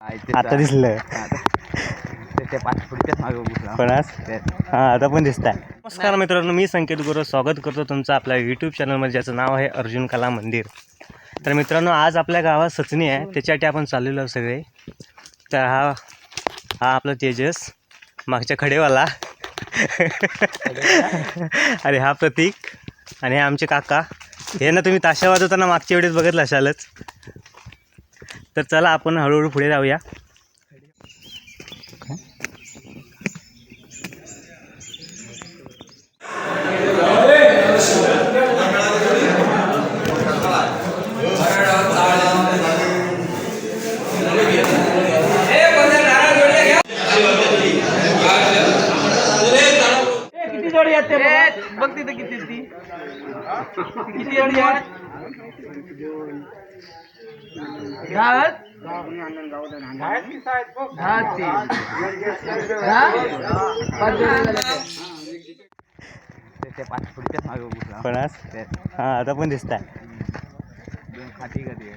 आता दिसलं कोणास हां आता पण दिसत आहे नमस्कार मित्रांनो मी संकेत गुरु. स्वागत करतो तुमचं आपल्या यूट्यूब चॅनलमध्ये ज्याचं नाव आहे अर्जुन कला मंदिर. तर मित्रांनो आज आपल्या गावात सचनी आहे. त्याच्यासाठी आपण चाललेलो सगळे. तर हा हा आपला तेजस मागच्या खडेवाला? आणि हा प्रतीक आणि हे आमचे काका. हे ना तुम्ही ताशा वाजवताना मागच्या वेळेस बघितलं असालच. तर चला आपण हळूहळू पुढे जाऊया. किती जोडी आहेत ते बघ. तिथे किती ती किती दहा ती. पाच पुढच्याच मागे हां. आता पण दिसत आहे दोन खाटी कधी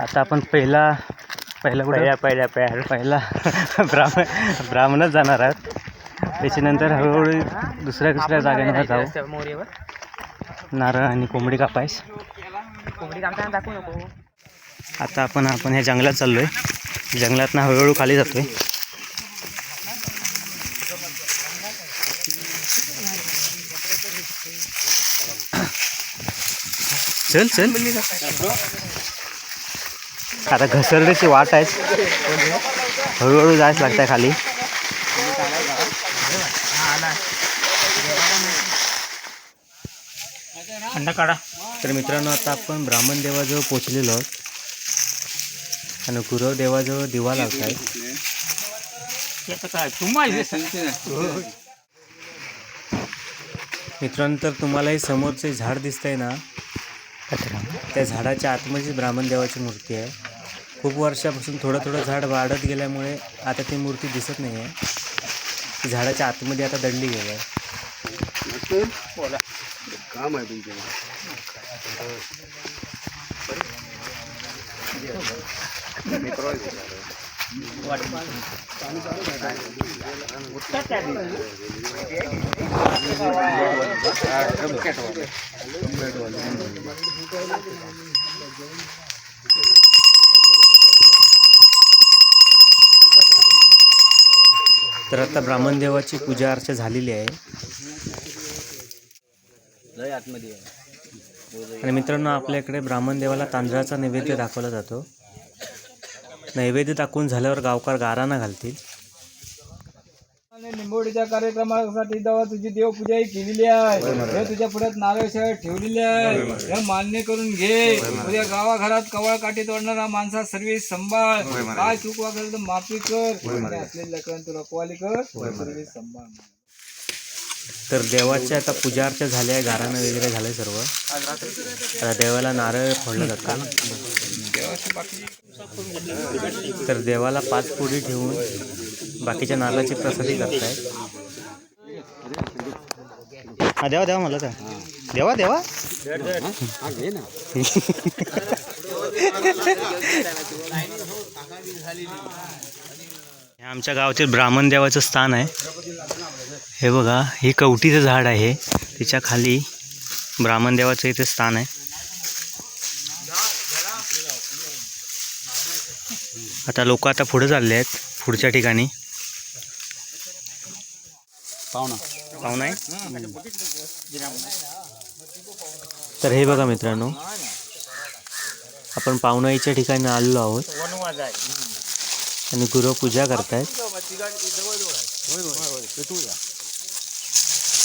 आता आपण पहिला पहिला कुठे? पहिल्या पहिल्या पहिला ब्राह्मण ब्राह्मणच जाणार आहात. त्याच्यानंतर हळूहळू दुसऱ्या दुसऱ्या जागांवर जाऊ. मोरीवर नारळ आणि कोंबडी कापायस. कोंबडी कामताना दाखवू नको. आता आपण आपण ह्या जंगलात चाललोय. जंगलातनं हळूहळू खाली जातोय. चल चल. आता घसरण्याची वाट आहे. हळूहळू जायच लागतंय खाली. अंडा काढा. तर मित्रांनो आता आपण ब्राह्मण देवाजवळ पोचलेलो आहोत. आणि गुरव देवाजवळ दिवा लावताय. काय तुम्हाला मित्रांनो तर तुम्हाला हे समोरचे झाड दिसतंय ना? त्या झाडाच्या आतमध्ये ब्राह्मण देवाची मूर्ती आहे. खूप वर्षापासून थोडं थोडं झाड वाढत गेल्यामुळे आता ती मूर्ती दिसत नाही आहे झाडाच्या आतमध्ये आता दडली गेली आहे तर आता ब्राह्मण देवाची पूजा अर्चा झालेली आहे. आणि मित्रांनो आपल्या इकडे ब्राह्मण देवाला तांदळाचा नैवेद्य दाखवला जातो. नैवेद्य दाखवून झाल्यावर गावकार गाराना घालतील. निंबोडीच्या कार्यक्रमासाठी तेव्हा तुझी देवपूजा ही केलेली आहे. हे तुझ्या पुढ्यात नारळ शाळेत ठेवलेली आहे. हे मान्य करून घे. उद्या गावाघरात कवळ काठी तोडणारा माणसा सर्विस सांभाळ. काय चूक वागेल तर माफी कर. असलेल्या लेकरांना तू रखवाली कर. सर्विस सांभाळ. तर देवाच्या आता पूजा अर्चा झाली आहे गाराणं वगैरे झालं सर्व. आता देवाला नारळ फोडलं जातं. तर देवाला पाच पोळी ठेवून बाकीच्या नारळाची प्रसादी करताय. हा देवा देवा मला तर. देवा देवा? हे आमच्या गावातील ब्राह्मण देवाचं स्थान आहे. हे बघा हे कवटीचं झाड आहे. त्याच्याखाली ब्राह्मण देवाचं इथे स्थान आहे. आता लोक आता पुढे चालले आहेत पुढच्या ठिकाणी. पाहुणा. पाहुणा आहे? तर हे बघा मित्रांनो आपण पाहुणाईच्या ठिकाणी आलेलो आहोत. आणि गुरु पूजा करतायत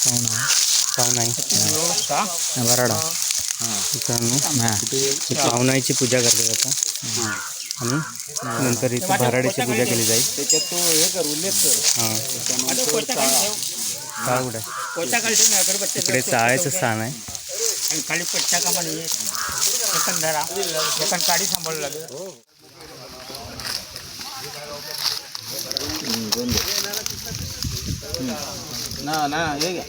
आहे. वराडा मित्रांनो ही. पाहुणाईची पूजा करतात आता. आणि नंतर इथे भराडीची पूजा केली जाईल. त्याच्यात तो हे कर उल्लेख कर. हां. काय? इकडे चाळायचं स्थान आहे. आणि खाली पट्ट्या का एकन धरा. एकन काडी सांभाळू लागेल. ना हे घ्या.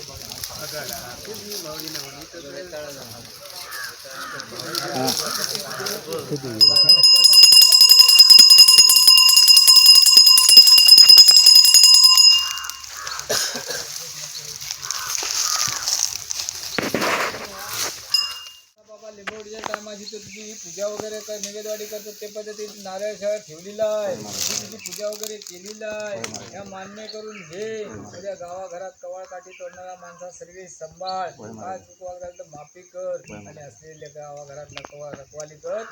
बाबा लिंबवडीच्या टायमाची तर तुझी ही पूजा वगैरे कर निवेदवाडी करतात ते पद्धतीने नारळ शाळा ठेवलेला आहे. ती तुझी पूजा वगैरे केलेला आहे. या मान्य करून घे उद्या गावाघरात कवाळ काठी तोडणारा माणसा सर्व सांभाळ. काय चुकवाल घाल तर माफी कर आणि असलेल्या गावाघरातला कवा रखवाली कर.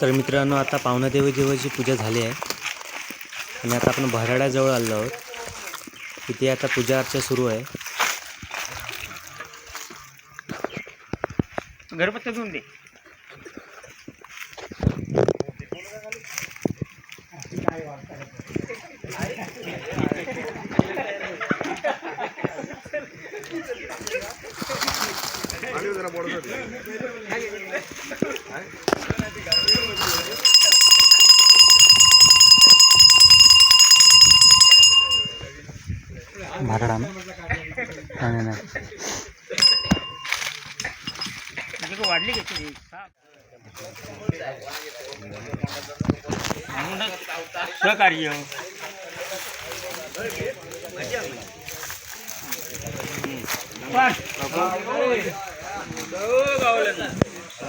तर मित्रांनो आता पावनादेवी देवाची पूजा झाली आहे. आणि आता आपण भराड्याजवळ आलो आहोत. इथे आता पूजा अर्चा सुरू आहे. घरपत्ता घेऊन दे. भराडा ना नाही नाही,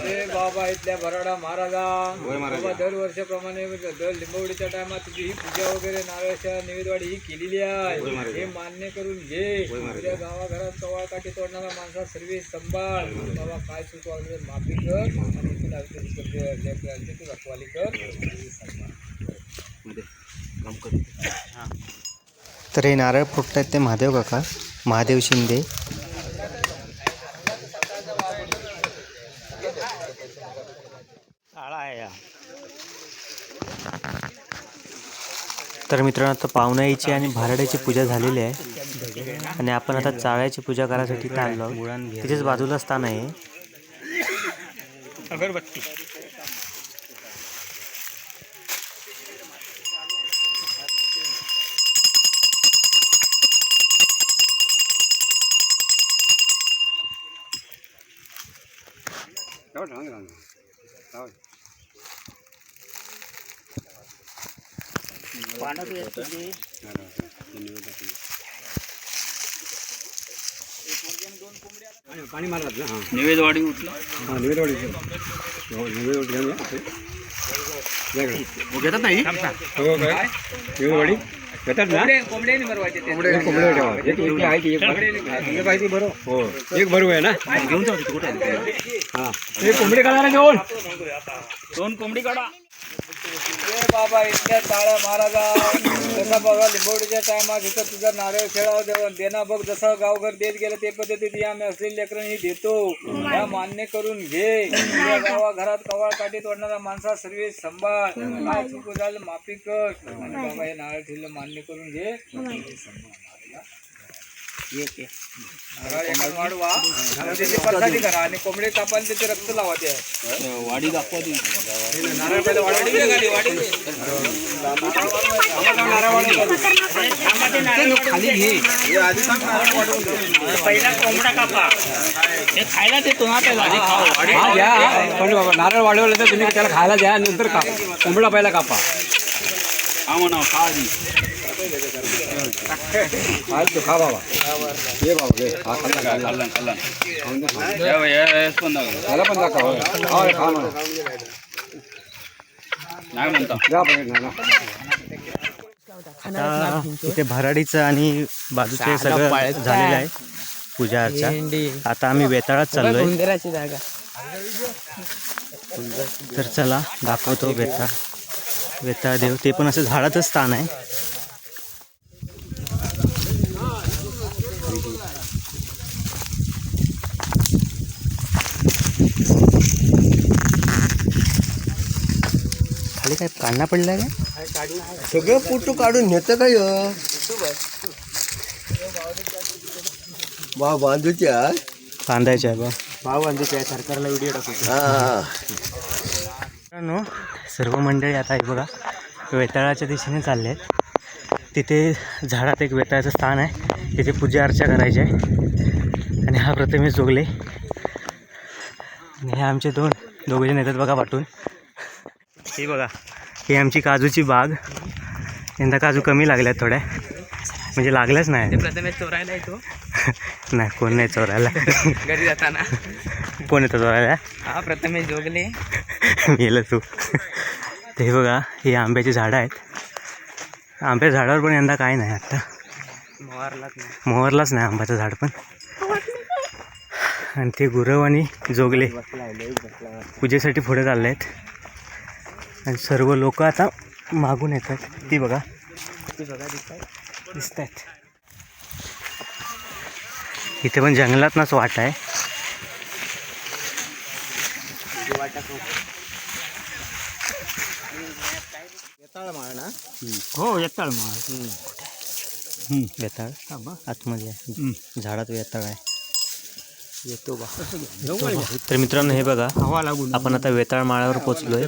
अरे बाबा इथल्या भराडा महाराजा. बाबा दरवर्षाप्रमाणे दर लिंबवडीच्या टायमात तुझी ही पूजा वगैरे नारळाच्या निवेदवाडी ही केलेली आहे. हे मान्य करून घे. तुझ्या गावाघरात कवाळ काठी तोडणारा माणसा सर्व सांभाळ. बाबा काय चूक वागली तर माफी कर. आणि इथून तू रखवाली कर. तर हे नारळ फुटतायत ते महादेव काका. महादेव शिंदे काळा आहे हा. तर मित्रांनो आता पावनाईची आणि भाराड्याची पूजा झालेली आहे. आणि आपण आता चाळ्याची पूजा करायसाठी आहोत. तिथेच बाजूला स्थान आहे. अगरबत्ती. पानं तू येत तुझी निवेदवाडी उठला. घेतात नाही कोंबड्याने भरवायचे ते एक बरोबर आहे ना? घेऊन जाऊ कुठे एक कोंबडी काढायला घेऊन. दोन कोंबडी काढा. जय बाबा इथल्या टाळ्या महाराजा जसा बघा लिंबवडीच्या टायमात इथं तुझा नारळ खेळावं देव देना बघ जसं गावघर देत गेलं ते पद्धतीने आम्ही असलेली लेकरांनी देतो. या मान्य करून घे. तुझ्या गावा घरात कवाळ काठी तोडणारा माणसा सर्व सांभाळ. काय चुक झालं माफी कर. आणि बाबा हे नारळ ठेवलं मान्य करून घे. नारळ एकात वाढवा आणि त्याची करा आणि कोंबडे त्याचे रक्त लावा ते वाडी दाखवा ती नारळ पहिले वाढवली का गाडी? वाढवली. खाली घे पहिला कोंबडा कापा हे खायला ते पहिला आधी खाऊ हा घ्या पण बाबा नारळ वाढवलं तर तुम्ही त्याला खायला द्या नंतर का कोंबडा पहिला कापा हा म्हणा खा आधी नाही म्हणता ना आता इथे भराडीचं आणि बाजूचे सगळं झालेलं आहे पूजा अर्चा. आता आम्ही वेताळात चाललोय. तर चला दाखवतो वेताळ. वेताळ देव ते पण असं झाडाचं स्थान आहे. खाली काय काढणा पडला काय? सगळं फोटो काढून नेतं काय बा बांधूच्या बांधायचे आहे बा. भाव बांधूच्या सरकारला व्हिडिओ टाकू मित्रांनो सर्व मंडळी आता आहे बघा वेताळाच्या दिशेने चालले आहेत तिथे झाडात एक वेताळाचं स्थान आहे. तिथे पूजा अर्चा करायची आहे. आणि हा प्रथमेश जोगले. आणि हे आमचे दोन दोघे येतात बघा पाठून हे बघा ही आमची काजूची बाग. यंदा काजू कमी लागल्यात थोड्या. म्हणजे लागल्याच नाही. प्रथमेश चोरायला येतो. नाही कोण नाही चोरायला. घरी जाताना. कोण येतं चोरायला? हा प्रथमेश जोगले. गेलं तू. ते बघा ही आंब्याची झाडं आहेत. आंब्याच्या झाडावर पण यंदा काय नाही आता. मोहारलाच नाही. मोहरलाच नाही आंब्याचं झाड पण. आणि ते गुरव आणि जोगले. पूजेसाठी पुढे चालले आहेत आणि सर्व लोक आता मागून येतात. ती बघा. दिसत आहेत इथे पण जंगलातनंच वाट आहे. हो येताळ मग वेताळ आतमध्ये आहे. झाडात वेताळ आहे. येतो बा. तर मित्रांनो हे बघा. हवा लागून. आपण आता वेताळ माळावर पोचलोय.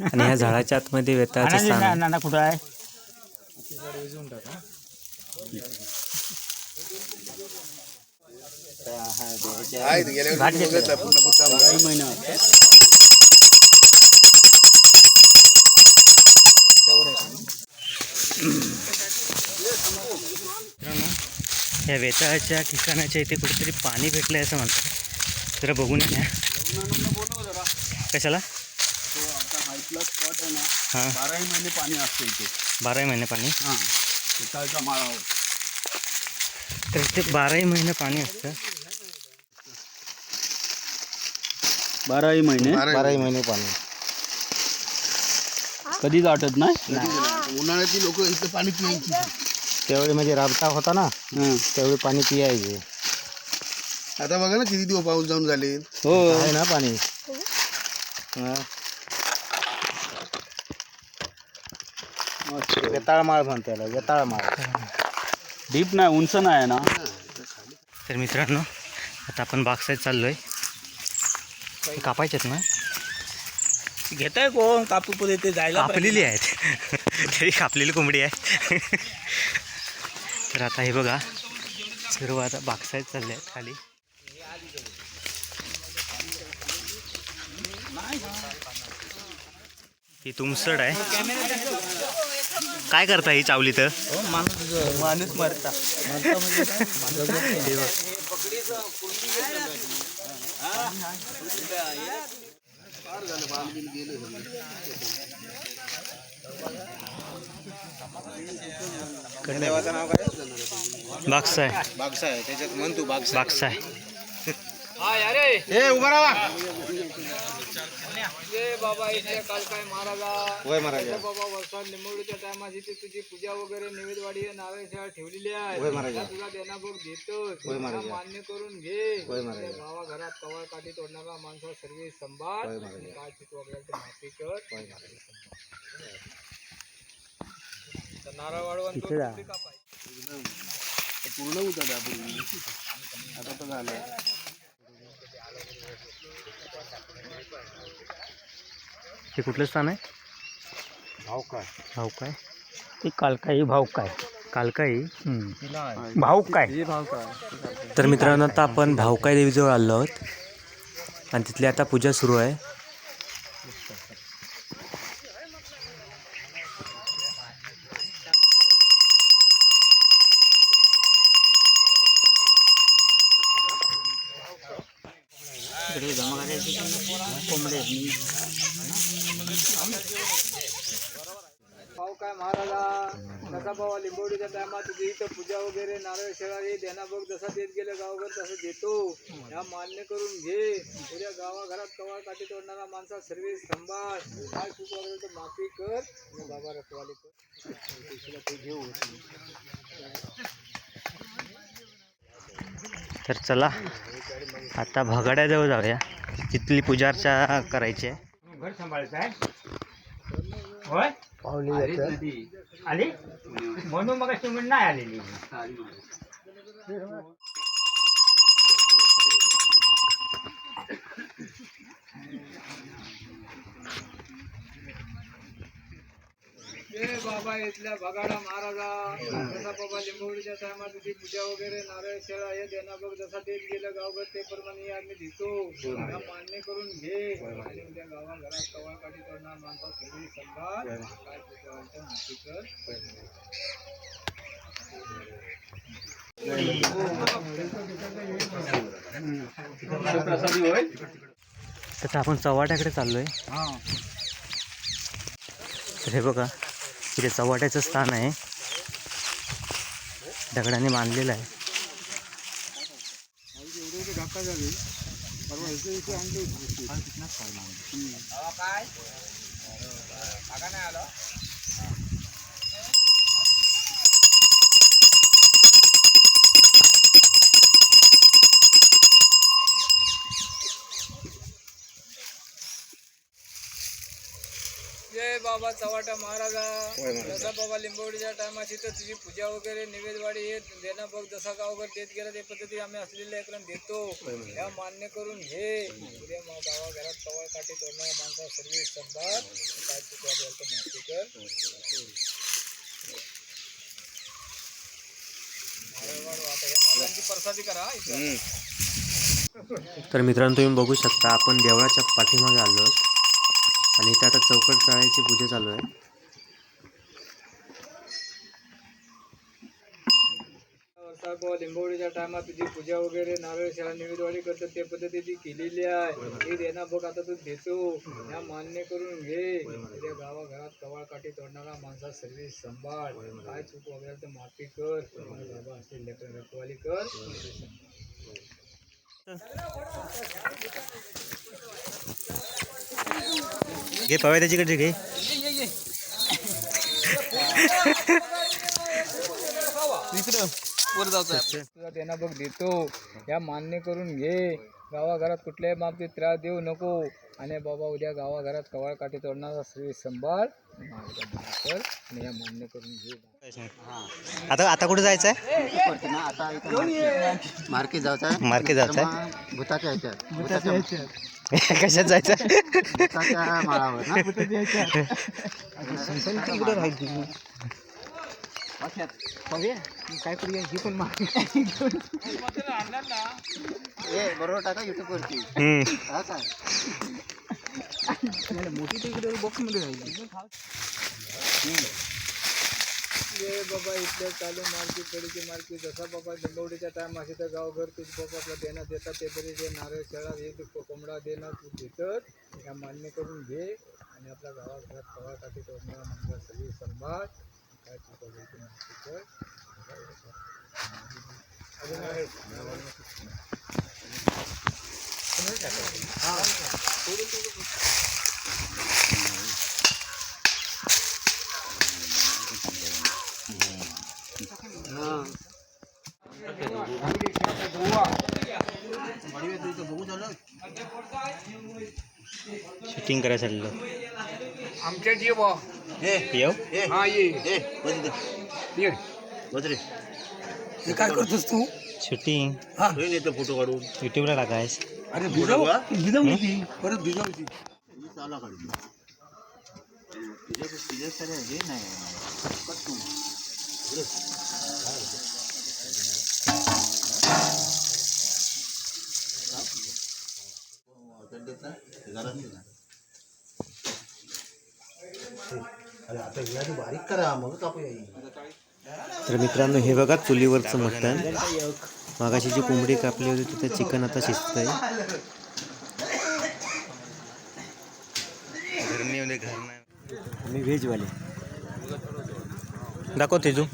आणि ह्या झाडाच्या आतमध्ये वेताळाचं स्थान आहे. नाना कुठं आहे? या वेताळाच्या ठिकाणाच्या इथे कुठेतरी पाणी भेटलंय असं म्हणतात. जरा बघून या. कशाला? हां. बाराही महिने पाणी असतं इथे. बाराही महिने पाणी? हां. माळावर तर इथे बाराही महिने पाणी असतं. बाराही महिने? बाराही महिने. पाणी. कधीच आटत नाही? उन्हाळ्याची लोक इथं पाणी पियायची त्यावेळी म्हणजे राबता होता ना. त्यावेळी पाणी पियायचे. आता बघा ना किती दिवस पाऊस जाऊन झाले. हो. आहे ना पाणी? हा. वेताळमाळ म्हणते याला वेताळमाळ डीप नाही उंच नाही ना? तर मित्रांनो आता आपण बागसाईड चाललोय. हे कापायचेत ना? घेताय कोण? कापू पुढे ते जायला कापलेली आहेत. तरी कापलेली कोंबडी आहे. तर आता हे बघा सर्व आता बागसाईड चालले आहेत खाली. ही तुमसड आहे. काय करता ही चावली तर? माणूस मरता. बागसा आहे बागसा आहे त्याच्यात म्हणतो बागसा बागसा आहे हे उभा राहा. ये बाबा इथे काल काय महाराजा होय महाराज. इथे बाबा वर्षात निंबोडीच्या टायमात इथे तुझी पूजा वगैरे नैवेद्यवाडी नारळ ठेवलेली आहे महाराज. त्या तुला देणा बघ महाराज. त्या मान्य करून घे. महाराज. त्या गावा घरात कवळ काठी तोडणारा माणसा सर्व सांभाळ. होय महाराज. आणि काय चुकू आपल्याला ते माफी कर. तर नारळ तो कापायचा? पूर्ण होता त्यापूर्वी आता तर झालं. हे कुठलं स्थान आहे? भाव काय भाऊ काय ते कालकाई भाऊ काय कालकाई भाऊ काय तर मित्रांनो आता आपण भावकाई देवीजवळ आलो आहोत. आणि तिथली आता पूजा सुरू आहे. भाऊ काय महाराजा कसा भावा लिंबोडीच्या टायमात तुझी इथं पूजा वगैरे नारळ शेळा हे देणा बघ जसा देत गेले गावभर तसं देतो. ह्या मान्य करून घे. उद्या गावाघरात कवा काठी तोडणारा माणसा सर्व सांभाळ. काय चूक वगैरे तर माफी कर. बाबा रखवाली कर. घेऊ तर चला आता भगाड्याजवळ जाऊया. तिथली पूजा अर्चा करायची आहे. घर सांभाळायचं आहे होय? पाहुणे येतात आली म्हणून मग सिमेंट नाही आलेली जय बाबा इथल्या बगाडा महाराजा. जसा बाबा लिंबवडीच्या टायमात तुझी पूजा वगैरे नारळ शेळा हे देणार बघ जसा देत गेलं गावभर ते प्रमाणे आम्ही देतो. मान्य करून घे. आणि उद्या गावाघरात कवळ काठी करणार माणसा सगळी संभाळ काय पुतळ्यांच्या कर. तर आपण चव्हाट्याकडे चाललो आहे तर हे बघा इथे चव्हाट्याचं स्थान आहे. दगडाने बांधलेलं आहे. जय बाबा चव्हाटा महाराजा जसा बाबा लिंबवडीच्या टायमाची तर तुझी पूजा वगैरे निवेदवाडी हे देणं बघ जसा गावभर देत गेला ते पद्धती आम्ही असलेल्या इकडून देतो. या मान्य करून घे. उद्या मग गावाघरात कवळ काठी तोडणाऱ्या माणसा सर्व संभाळ काय चुकवा तर माफी कर. आता हे नारळाची प्रसादी करा. तर मित्रांनो तुम्ही बघू शकता आपण देवळाच्या पाठीमागे आलो आणि इथे आता चौकट चाळ्याची पूजा चालू आहे. वर्षा लिंबवडीच्या टायमात तुझी पूजा वगैरे नारळ शाळा निवेदवाडी करतात त्या पद्धतीची केलेली आहे हे देणार बघ आता तू देतो. या मान्य करून घे. तुझ्या गावाघरात कवाळ काठी तोडणारा माणसा सर्विस सांभाळ. काय चूक वगैरे तर माफी कर. बाबा असतील लेकर रखवाली कर. घे पव्या त्याच्याकडे घे. देणं बघ देतो या मान्य करून घे. गावाघरात कुठल्याही बाबतीत त्रास देऊ नको. आणि बाबा उद्या गावाघरात कवाळ काठी तोडणारा सर्विस सांभाळ आणि या मान्य करून घे आता आता कुठे जायचं आहे ना आता इथं मार्केट जायचं आहे मार्केट जायचं आहे भूताच्या ह्याच्यात. भूताच्या कशात जायचं? काय करूया ही पण ए बरोबर टाका युट्यूब वरती. हा मोठी तर इकडे बॉक्समध्ये राहिली. ये बाबा इथल्या चालू मार्केट कडीचे मार्केट जसा बाबा लिंबवडीच्या टाइम असे तर गावघर तुझ बाबा आपला देणं देतात ते तरी जे नारळ शेळा हे तू कोंबडा देणं तू देतच ह्या मान्य करून घे आणि आपल्या गावात घरात कवा टाकी तोडणारा सगळी संभाळ. काय चुका होईल ते माफी कर. अजून आहे. शूटिंग करायला चाललो आमच्या जी बा येऊ? हा ये. ये. काय करतोस तू? शूटिंग फोटो काढून. युट्यूबला टाकायस. अरे भिजव. भिजवली परत भिजवली हे नाही. अरे आता यादी बारीक करा मग कापूया तर मित्रांनो हे बघा चुलीवरचं मटण. मागाशी जी कोंबडी कापली होती तिथं चिकन आता शिजत आहे मी व्हेजवाले. दाखव तेजू.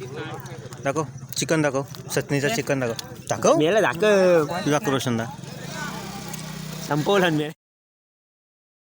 दाखव. चिकन दाखव. सचनीचा चिकन दाखव. दाखव. मेला दाखव. दाखव रोशन दा संपवला मी.